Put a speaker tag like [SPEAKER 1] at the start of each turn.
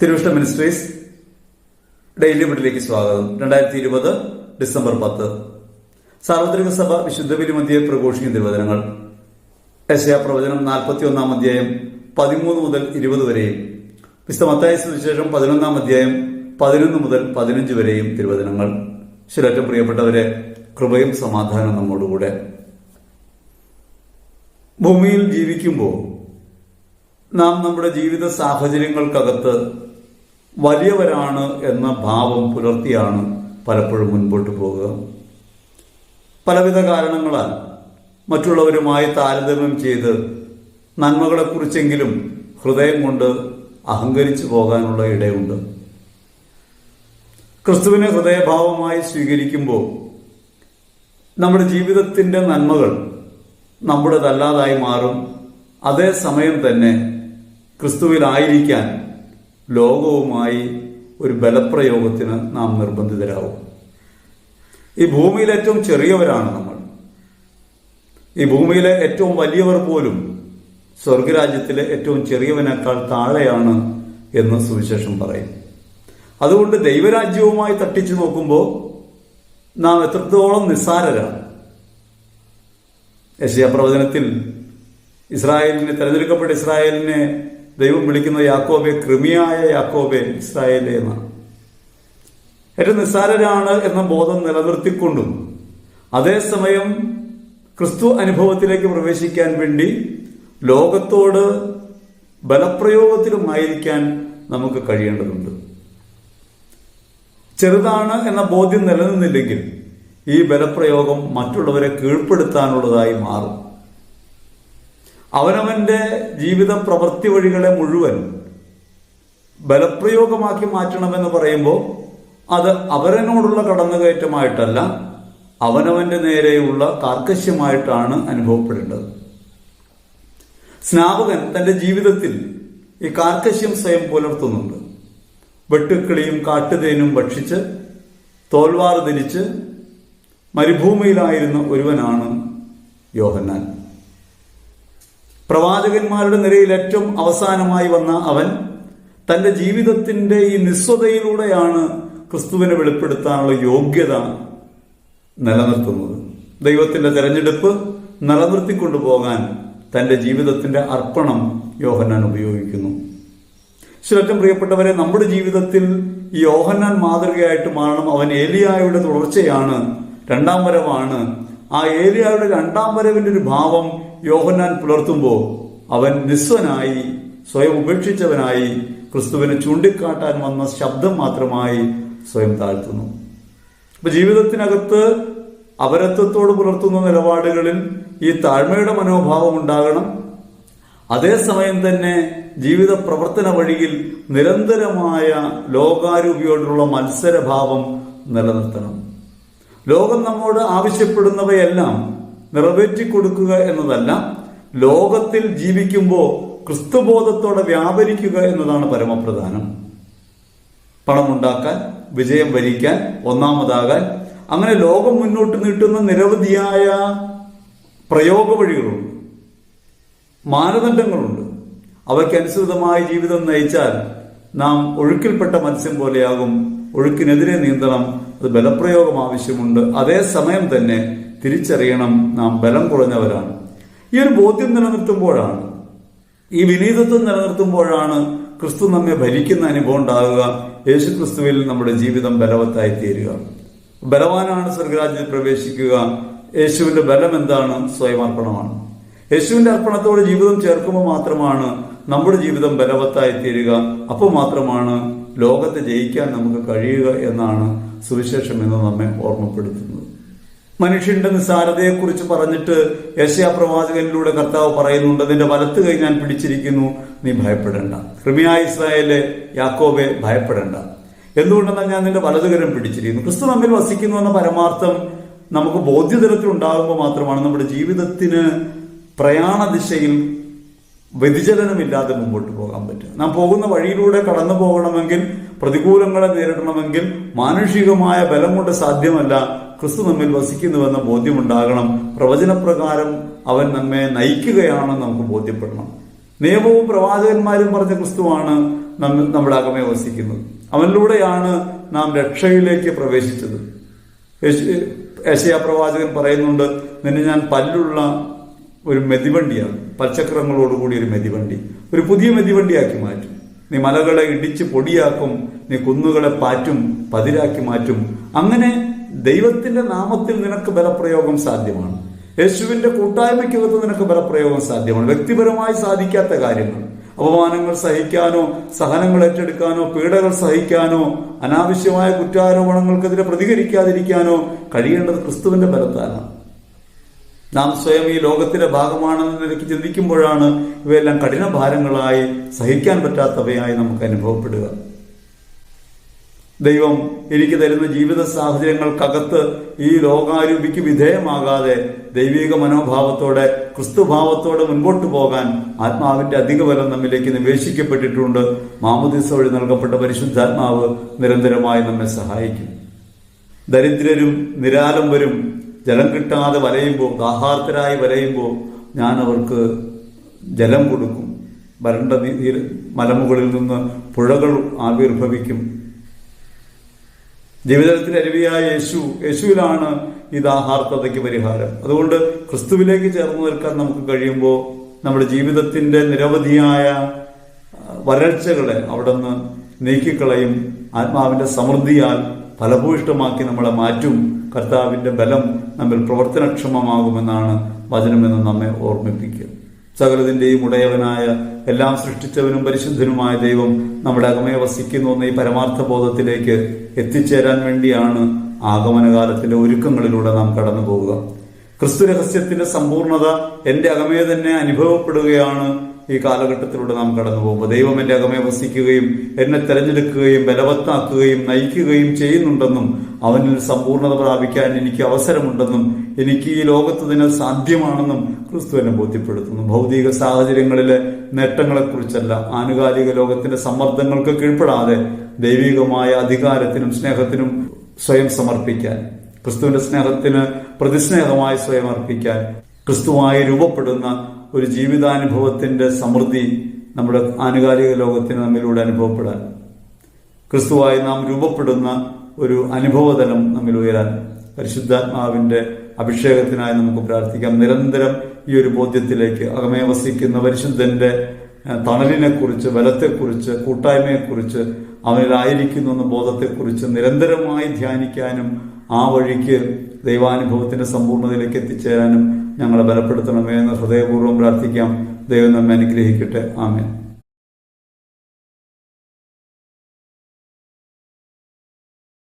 [SPEAKER 1] തിരുവിഷ്ട ministries daily ബിഡിലേക്ക് സ്വാഗതം. രണ്ടായിരത്തി ഇരുപത് ഡിസംബർ പത്ത്. സാർവത്രിക സഭ വിശുദ്ധ ബലിമധ്യയെ പ്രഘോഷിക്കുന്ന തിരുവചനങ്ങൾ. യശയാ പ്രവചനം നാൽപ്പത്തി ഒന്നാം അധ്യായം പതിമൂന്ന് മുതൽ ഇരുപത് വരെയും വിശുദ്ധ മത്തായ സുവിശേഷം പതിനൊന്നാം അധ്യായം പതിനൊന്ന് മുതൽ പതിനഞ്ച് വരെയും തിരുവചനങ്ങൾ. ശിരറ്റം പ്രിയപ്പെട്ടവരെ കൃപയും സമാധാനം നമ്മോടുകൂടെ. ഭൂമിയിൽ ജീവിക്കുമ്പോൾ നാം നമ്മുടെ ജീവിത സാഹചര്യങ്ങൾക്കകത്ത് വലിയവരാണ് എന്ന ഭാവം പുലർത്തിയാണ് പലപ്പോഴും മുൻപോട്ട് പോകുക പലവിധ കാരണങ്ങളാൽ മറ്റുള്ളവരുമായി താരതമ്യം ചെയ്ത് നന്മകളെക്കുറിച്ചെങ്കിലും ഹൃദയം കൊണ്ട് അഹങ്കരിച്ചു പോകാനുള്ള ഇടയുണ്ട്. ക്രിസ്തുവിനെ ഹൃദയഭാവമായി സ്വീകരിക്കുമ്പോൾ നമ്മുടെ ജീവിതത്തിന്റെ നന്മകൾ നമ്മുടേതല്ലാതായി മാറും. അതേസമയം തന്നെ ക്രിസ്തുവിലായിരിക്കാൻ ലോകവുമായി ഒരു ബലപ്രയോഗത്തിന് നാം നിർബന്ധിതരാകും ഈ ഭൂമിയിൽ ഏറ്റവും ചെറിയവരാണ് നമ്മൾ. ഈ ഭൂമിയിലെ ഏറ്റവും വലിയവർ പോലും സ്വർഗരാജ്യത്തിലെ ഏറ്റവും ചെറിയവനേക്കാൾ താഴെയാണ് എന്ന് സുവിശേഷം പറയും. അതുകൊണ്ട് ദൈവരാജ്യവുമായി തട്ടിച്ചു നോക്കുമ്പോൾ നാം എത്രത്തോളം നിസ്സാരരാണ്. യശയ പ്രവചനത്തിൽ ഇസ്രായേലിനെ തെരഞ്ഞെടുക്കപ്പെട്ട ഇസ്രായേലിനെ ദൈവം വിളിക്കുന്ന യാക്കോബെ കൃമിയായ യാക്കോബെ ഇസ്രായേലെ എന്നാണ് ഏറ്റവും നിസ്സാരരാണ് എന്ന ബോധം നിലനിർത്തിക്കൊണ്ടും അതേസമയം ക്രിസ്തു അനുഭവത്തിലേക്ക് പ്രവേശിക്കാൻ വേണ്ടി ലോകത്തോട് ബലപ്രയോഗത്തിലുമായിരിക്കാൻ നമുക്ക് കഴിയേണ്ടതുണ്ട്. ചെറുതാണ് എന്ന ബോധ്യം നിലനിന്നില്ലെങ്കിൽ ഈ ബലപ്രയോഗം മറ്റുള്ളവരെ കീഴ്പ്പെടുത്താനുള്ളതായി മാറും. അവനവന്റെ ജീവിത പ്രവൃത്തി വഴികളെ മുഴുവൻ ബലപ്രയോഗമാക്കി മാറ്റണമെന്ന് പറയുമ്പോൾ അത് അവരനോടുള്ള കടന്നുകയറ്റമായിട്ടല്ല അവനവന്റെ നേരെയുള്ള കാർക്കശ്യമായിട്ടാണ് അനുഭവപ്പെടേണ്ടത്. സ്നാപകൻ തന്റെ ജീവിതത്തിൽ ഈ കാർക്കശ്യം സ്വയം പുലർത്തുന്നുണ്ട്. വെട്ടുക്കിളിയും കാട്ടുതേനും ഭക്ഷിച്ച് തോൽവാർ ധരിച്ച് മരുഭൂമിയിലായിരുന്ന ഒരുവനാണ് യോഹന്നാൻ. പ്രവാചകന്മാരുടെ നിരയിൽ ഏറ്റവും അവസാനമായി വന്ന അവൻ തന്റെ ജീവിതത്തിന്റെ ഈ നിസ്വതയിലൂടെയാണ് ക്രിസ്തുവിനെ വെളിപ്പെടുത്താനുള്ള യോഗ്യത നിലനിർത്തുന്നത്. ദൈവത്തിന്റെ തെരഞ്ഞെടുപ്പ് നിലനിർത്തിക്കൊണ്ടുപോകാൻ തന്റെ ജീവിതത്തിന്റെ അർപ്പണം യോഹന്നാൻ ഉപയോഗിക്കുന്നു. ശരിക്കും പ്രിയപ്പെട്ടവരെ നമ്മുടെ ജീവിതത്തിൽ ഈ യോഹന്നാൻ മാതൃകയായിട്ട് മാറണം. അവൻ ഏലിയായുടെ തുടർച്ചയാണ് രണ്ടാം വരവാണ്. ആ ഏലിയായുടെ രണ്ടാം വരവിന്റെ ഒരു ഭാവം യോഹന്നാൻ പുലർത്തുമ്പോൾ അവൻ നിസ്വനായി സ്വയം ഉപേക്ഷിച്ചവനായി ക്രിസ്തുവിനെ ചൂണ്ടിക്കാട്ടാൻ വന്ന ശബ്ദം മാത്രമായി സ്വയം താഴ്ത്തുന്നു. അപ്പൊ ജീവിതത്തിനകത്ത് അപരത്വത്തോട് പുലർത്തുന്ന നിലപാടുകളിൽ ഈ താഴ്മയുടെ മനോഭാവം ഉണ്ടാകണം. അതേസമയം തന്നെ ജീവിത പ്രവർത്തന വഴിയിൽ നിരന്തരമായ ലോകാരൂപിയോടുള്ള മത്സരഭാവം നിലനിർത്തണം. ലോകം നമ്മോട് ആവശ്യപ്പെടുന്നവയെല്ലാം നിറവേറ്റി കൊടുക്കുക എന്നതല്ല ലോകത്തിൽ ജീവിക്കുമ്പോൾ ക്രിസ്തുബോധത്തോടെ വ്യാപരിക്കുക എന്നതാണ് പരമപ്രധാനം. പണമുണ്ടാക്കാൻ വിജയം വരിക്കാൻ ഒന്നാമതാകാൻ അങ്ങനെ ലോകം മുന്നോട്ട് നീട്ടുന്ന നിരവധിയായ പ്രയോഗ വഴികളുണ്ട് മാനദണ്ഡങ്ങളുണ്ട് അവയ്ക്കനുസൃതമായ ജീവിതം നയിച്ചാൽ നാം ഒഴുക്കിൽപ്പെട്ട മത്സ്യം പോലെയാകും. ഒഴുക്കിനെതിരെ നീന്തണം അത് ബലപ്രയോഗം ആവശ്യമുണ്ട്. അതേസമയം തന്നെ തിരിച്ചറിയണം. നാം ബലം കുറഞ്ഞവരാണ്. ഈ ഒരു ബോധ്യം നിലനിർത്തുമ്പോഴാണ് ഈ വിനീതത്വം നിലനിർത്തുമ്പോഴാണ് ക്രിസ്തു നമ്മെ ഭരിക്കുന്ന അനുഭവം ഉണ്ടാകുക. യേശു ക്രിസ്തുവിൽ നമ്മുടെ ജീവിതം ബലവത്തായി തീരുക ബലവാനാണ് സ്വർഗരാജ്യത്തിൽ പ്രവേശിക്കുക. യേശുവിന്റെ ബലം എന്താണ്? സ്വയം അർപ്പണമാണ്. യേശുവിന്റെ അർപ്പണത്തോട് ജീവിതം ചേർക്കുമ്പോൾ മാത്രമാണ് നമ്മുടെ ജീവിതം ബലവത്തായി തീരുക അപ്പോൾ മാത്രമാണ് ലോകത്തെ ജയിക്കാൻ നമുക്ക് കഴിയുക എന്നാണ് സുവിശേഷം എന്ന് നമ്മെ ഓർമ്മപ്പെടുത്തുന്നത്. മനുഷ്യന്റെ നിസ്സാരതയെക്കുറിച്ച് പറഞ്ഞിട്ട് യശയാ പ്രവാചകനിലൂടെ കർത്താവ് പറയുന്നുണ്ട് നിന്റെ വലത്ത് കൈ ഞാൻ പിടിച്ചിരിക്കുന്നു നീ ഭയപ്പെടേണ്ട. ക്രിമിയായ ഇസ്രായേലെ യാക്കോബെ ഭയപ്പെടേണ്ട. എന്തുകൊണ്ടെന്നാൽ ഞാൻ നിന്റെ വലതുകരം പിടിച്ചിരിക്കുന്നു. ക്രിസ്തു നമ്മിൽ വസിക്കുന്നു എന്ന പരമാർത്ഥം നമുക്ക് ബോധ്യതലത്തിൽ ഉണ്ടാകുമ്പോൾ മാത്രമാണ് നമ്മുടെ ജീവിതത്തിന് പ്രയാണ ദിശയിൽ വ്യതിചലനമില്ലാതെ മുമ്പോട്ട് പോകാൻ പറ്റുക. നാം പോകുന്ന വഴിയിലൂടെ കടന്നു പോകണമെങ്കിൽ പ്രതികൂലങ്ങളെ നേരിടണമെങ്കിൽ മാനുഷികമായ ബലം കൊണ്ട് സാധ്യമല്ല ക്രിസ്തു നമ്മിൽ വസിക്കുന്നുവെന്ന ബോധ്യമുണ്ടാകണം. പ്രവചനപ്രകാരം അവൻ നമ്മെ നയിക്കുകയാണെന്ന് നമുക്ക് ബോധ്യപ്പെടണം. നിയമവും പ്രവാചകന്മാരും പറഞ്ഞ ക്രിസ്തുവാണ് നമ്മ നമ്മുടെ അകമേ വസിക്കുന്നത്. അവനിലൂടെയാണ് നാം രക്ഷയിലേക്ക് പ്രവേശിച്ചത്. ഏഷ്യ പ്രവാചകൻ പറയുന്നുണ്ട് നിന്നെ ഞാൻ പല്ലുള്ള ഒരു മെതിവണ്ടിയാണ്. പച്ചക്രങ്ങളോടുകൂടി ഒരു മെതിവണ്ടി. ഒരു പുതിയ മെതിവണ്ടിയാക്കി മാറ്റും. നീ മലകളെ ഇടിച്ച് പൊടിയാക്കും. നീ കുന്നുകളെ പാറ്റും പതിരാക്കി മാറ്റും. അങ്ങനെ ദൈവത്തിന്റെ നാമത്തിൽ നിനക്ക് ബലപ്രയോഗം സാധ്യമാണ്. യേശുവിന്റെ കൂട്ടായ്മയ്ക്കകത്ത് നിനക്ക് ബലപ്രയോഗം സാധ്യമാണ്. വ്യക്തിപരമായി സാധിക്കാത്ത കാര്യങ്ങൾ. അപമാനങ്ങൾ സഹിക്കാനോ സഹനങ്ങൾ ഏറ്റെടുക്കാനോ പീഡകൾ സഹിക്കാനോ അനാവശ്യമായ കുറ്റാരോപണങ്ങൾക്കെതിരെ പ്രതികരിക്കാതിരിക്കാനോ കഴിയേണ്ടത് ക്രിസ്തുവിന്റെ ബലത്താലാണ്. നാം സ്വയം ഈ ലോകത്തിന്റെ ഭാഗമാണെന്ന് നിലയ്ക്ക് ചിന്തിക്കുമ്പോഴാണ് ഇവയെല്ലാം കഠിന ഭാരങ്ങളായി സഹിക്കാൻ പറ്റാത്തവയായി നമുക്ക് അനുഭവപ്പെടുക. ദൈവം എനിക്ക് തരുന്ന ജീവിത സാഹചര്യങ്ങൾക്കകത്ത് ഈ ലോകാരൂപിക്ക് വിധേയമാകാതെ ദൈവിക മനോഭാവത്തോടെ ക്രിസ്തുഭാവത്തോടെ മുൻപോട്ട് പോകാൻ ആത്മാവിന്റെ അധിക ബലം നമ്മിലേക്ക് നിവേശിക്കപ്പെട്ടിട്ടുണ്ട്. മാമുദീസ വഴി നൽകപ്പെട്ട പരിശുദ്ധാത്മാവ് നിരന്തരമായി നമ്മെ സഹായിക്കും. ദരിദ്രരും നിരാലംബരും ജലം കിട്ടാതെ വലയുമ്പോൾ ദാഹാർത്തരായി വലയുമ്പോൾ ഞാൻ അവർക്ക് ജലം കൊടുക്കും. വരണ്ട മലമുകളിൽ നിന്ന് പുഴകൾ ആവിർഭവിക്കും. ജീവിതത്തിൽ അരുവിയായ യേശു യേശുവിലാണ് ഈ ദാഹാർത്ഥതയ്ക്ക് പരിഹാരം. അതുകൊണ്ട് ക്രിസ്തുവിലേക്ക് ചേർന്ന് നിൽക്കാൻ നമുക്ക് കഴിയുമ്പോൾ നമ്മുടെ ജീവിതത്തിന്റെ നിരവധിയായ വരൾച്ചകളെ അവിടെ നിന്ന് നീക്കിക്കളയും ആത്മാവിന്റെ സമൃദ്ധിയാൽ ഫലഭൂയിഷ്ടമാക്കി നമ്മളെ മാറ്റും കർത്താവിന്റെ ബലം നമ്മിൽ പ്രവർത്തനക്ഷമമാകുമെന്നാണ് വചനമെന്ന് നമ്മെ ഓർമ്മിപ്പിക്കുക സകലതിന്റെയും ഉടയവനായ എല്ലാം സൃഷ്ടിച്ചവനും പരിശുദ്ധനുമായ ദൈവം നമ്മുടെ അകമേ വസിക്കുന്നു എന്ന ഈ പരമാർത്ഥ ബോധത്തിലേക്ക് എത്തിച്ചേരാൻ വേണ്ടിയാണ് ആഗമനകാലത്തിലെ ഒരുക്കങ്ങളിലൂടെ നാം കടന്നു പോവുക ക്രിസ്തു രഹസ്യത്തിന്റെ സമ്പൂർണത എന്റെ അകമേ തന്നെ അനുഭവപ്പെടുകയാണ് ഈ കാലഘട്ടത്തിലൂടെ നാം കടന്നു പോകുമ്പോൾ ദൈവം എന്റെ അകമേ വസിക്കുകയും എന്നെ തെരഞ്ഞെടുക്കുകയും ബലവത്താക്കുകയും നയിക്കുകയും ചെയ്യുന്നുണ്ടെന്നും അവനിൽ സമ്പൂർണത പ്രാപിക്കാൻ എനിക്ക് അവസരമുണ്ടെന്നും എനിക്ക് ഈ ലോകത്ത് തന്നെ സാധ്യമാണെന്നും ക്രിസ്തു എന്നെ ബോധ്യപ്പെടുത്തുന്നു. ഭൗതിക സാഹചര്യങ്ങളിലെ നേട്ടങ്ങളെക്കുറിച്ചല്ല ആനുകാലിക ലോകത്തിന്റെ സമ്മർദ്ദങ്ങൾക്ക് കീഴ്പ്പെടാതെ ദൈവികമായ അധികാരത്തിനും സ്നേഹത്തിനും സ്വയം സമർപ്പിക്കാൻ ക്രിസ്തുവിന്റെ സ്നേഹത്തിന് പ്രതിസ്നേഹമായി സ്വയം അർപ്പിക്കാൻ ക്രിസ്തുവായി രൂപപ്പെടുന്ന ഒരു ജീവിതാനുഭവത്തിന്റെ സമൃദ്ധി നമ്മുടെ ആനുകാലിക ലോകത്തിന് നമ്മിലൂടെ അനുഭവപ്പെടാൻ. ക്രിസ്തുവായി നാം രൂപപ്പെടുന്ന ഒരു അനുഭവതലം നമ്മിൽ ഉയരാൻ പരിശുദ്ധാത്മാവിന്റെ അഭിഷേകത്തിനായി നമുക്ക് പ്രാർത്ഥിക്കാം. നിരന്തരം ഈ ഒരു ബോധ്യത്തിലേക്ക് അകമേ വസിക്കുന്ന പരിശുദ്ധന്റെ തണലിനെക്കുറിച്ച് ബലത്തെക്കുറിച്ച് കൂട്ടായ്മയെക്കുറിച്ച് അവനിലായിരിക്കുന്നു എന്ന ബോധത്തെക്കുറിച്ച് നിരന്തരമായി ധ്യാനിക്കാനും ആ വഴിക്ക് ദൈവാനുഭവത്തിന്റെ സമ്പൂർണതയിലേക്ക് എത്തിച്ചേരാനും ഞങ്ങളെ ബലപ്പെടുത്തണമേ എന്ന് ഹൃദയപൂർവം പ്രാർത്ഥിക്കാം. ദൈവം നമ്മെ അനുഗ്രഹിക്കട്ടെ. ആമേൻ.